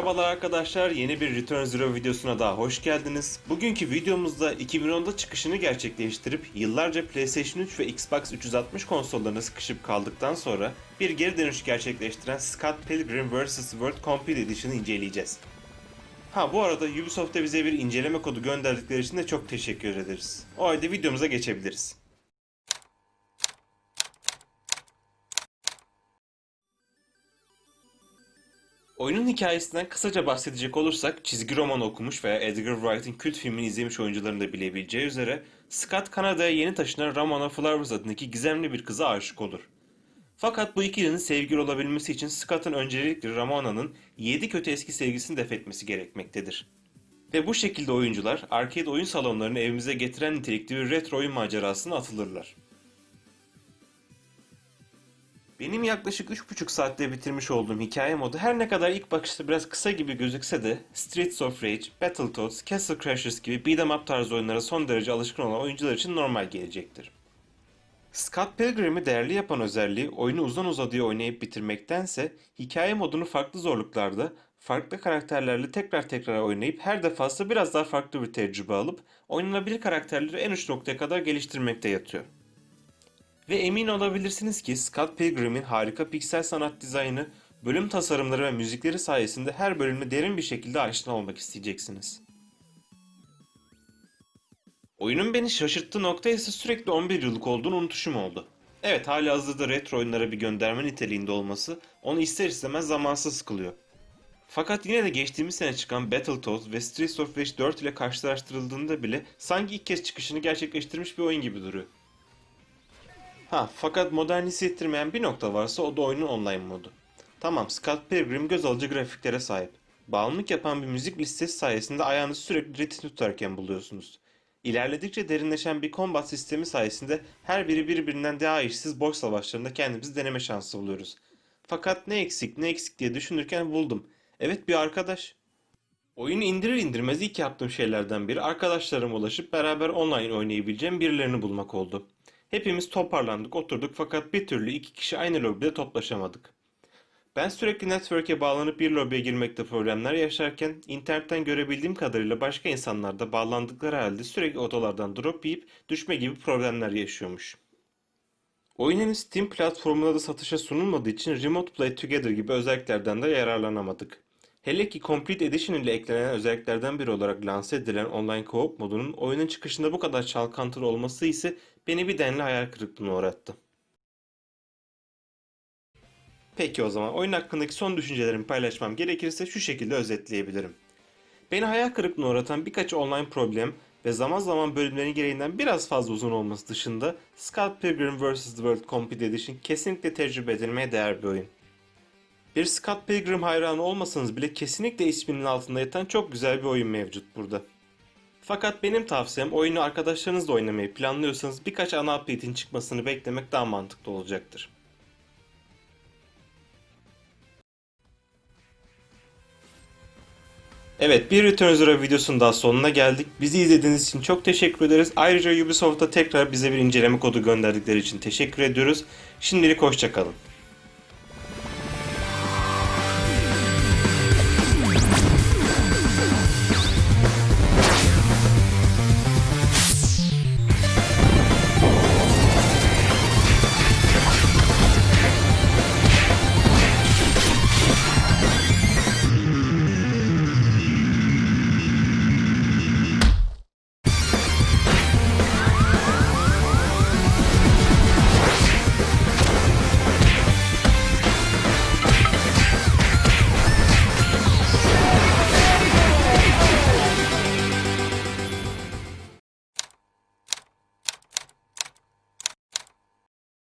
Merhabalar arkadaşlar, yeni bir Return Zero videosuna daha hoş geldiniz. Bugünkü videomuzda 2010'da çıkışını gerçekleştirip yıllarca PlayStation 3 ve Xbox 360 konsollarına sıkışıp kaldıktan sonra bir geri dönüş gerçekleştiren Scott Pilgrim vs. World Complete Edition'ı inceleyeceğiz. Ha bu arada Ubisoft'a bize bir inceleme kodu gönderdikleri için de çok teşekkür ederiz. O halde videomuza geçebiliriz. Oyunun hikayesinden kısaca bahsedecek olursak çizgi roman okumuş veya Edgar Wright'in kült filmini izlemiş oyuncuların da bilebileceği üzere Scott Kanada'ya yeni taşınan Ramona Flowers adındaki gizemli bir kıza aşık olur. Fakat bu ikilinin sevgili olabilmesi için Scott'ın öncelikle Ramona'nın 7 kötü eski sevgisini def etmesi gerekmektedir. Ve bu şekilde oyuncular arcade oyun salonlarını evimize getiren nitelikli bir retro oyun macerasına atılırlar. Benim yaklaşık 3,5 saatte bitirmiş olduğum hikaye modu her ne kadar ilk bakışta biraz kısa gibi gözükse de Streets of Rage, Battletoads, Castle Crashers gibi beat'em up tarzı oyunlara son derece alışkın olan oyuncular için normal gelecektir. Scott Pilgrim'i değerli yapan özelliği oyunu uzun uzadıya oynayıp bitirmektense hikaye modunu farklı zorluklarda, farklı karakterlerle tekrar tekrar oynayıp her defasında biraz daha farklı bir tecrübe alıp oynanabilir karakterleri en uç noktaya kadar geliştirmekte yatıyor. Ve emin olabilirsiniz ki Scott Pilgrim'in harika piksel sanat dizaynı, bölüm tasarımları ve müzikleri sayesinde her bölümde derin bir şekilde aşina olmak isteyeceksiniz. Oyunun beni şaşırttığı nokta ise sürekli 11 yıllık olduğunu unutuşum oldu. Evet hala hazırda retro oyunlara bir gönderme niteliğinde olması onu ister istemez zamansız kılıyor. Fakat yine de geçtiğimiz sene çıkan Battletoads ve Streets of Rage 4 ile karşılaştırıldığında bile sanki ilk kez çıkışını gerçekleştirmiş bir oyun gibi duruyor. Ha fakat modern hissettirmeyen bir nokta varsa o da oyunun online modu. Tamam Scott Pilgrim göz alıcı grafiklere sahip. Bağımlılık yapan bir müzik listesi sayesinde ayağınızı sürekli ritim tutarken buluyorsunuz. İlerledikçe derinleşen bir combat sistemi sayesinde her biri birbirinden daha işsiz boş savaşlarında kendimizi deneme şansı buluyoruz. Fakat ne eksik ne eksik diye düşünürken buldum. Evet bir arkadaş. Oyunu indirir indirmez ilk yaptığım şeylerden biri arkadaşlarıma ulaşıp beraber online oynayabileceğim birilerini bulmak oldu. Hepimiz toparlandık oturduk fakat bir türlü iki kişi aynı lobide toplaşamadık. Ben sürekli network'e bağlanıp bir lobiye girmekte problemler yaşarken internetten görebildiğim kadarıyla başka insanlar da bağlandıkları halde sürekli odalardan drop yiyip düşme gibi problemler yaşıyormuş. Oyun Steam platformunda da satışa sunulmadığı için Remote Play Together gibi özelliklerden de yararlanamadık. Hele ki Complete Edition ile eklenen özelliklerden biri olarak lanse edilen online co-op modunun oyunun çıkışında bu kadar çalkantılı olması ise beni bir denli hayal kırıklığına uğrattı. Peki o zaman oyun hakkındaki son düşüncelerimi paylaşmam gerekirse şu şekilde özetleyebilirim. Beni hayal kırıklığına uğratan birkaç online problem ve zaman zaman bölümlerin gereğinden biraz fazla uzun olması dışında Scott Pilgrim vs. The World Complete Edition kesinlikle tecrübe edilmeye değer bir oyun. Bir Scott Pilgrim hayranı olmasanız bile kesinlikle isminin altında yatan çok güzel bir oyun mevcut burada. Fakat benim tavsiyem oyunu arkadaşlarınızla oynamayı planlıyorsanız birkaç ana update'in çıkmasını beklemek daha mantıklı olacaktır. Evet bir Return Zero videosunun daha sonuna geldik. Bizi izlediğiniz için çok teşekkür ederiz. Ayrıca Ubisoft'a tekrar bize bir inceleme kodu gönderdikleri için teşekkür ediyoruz. Şimdilik hoşçakalın.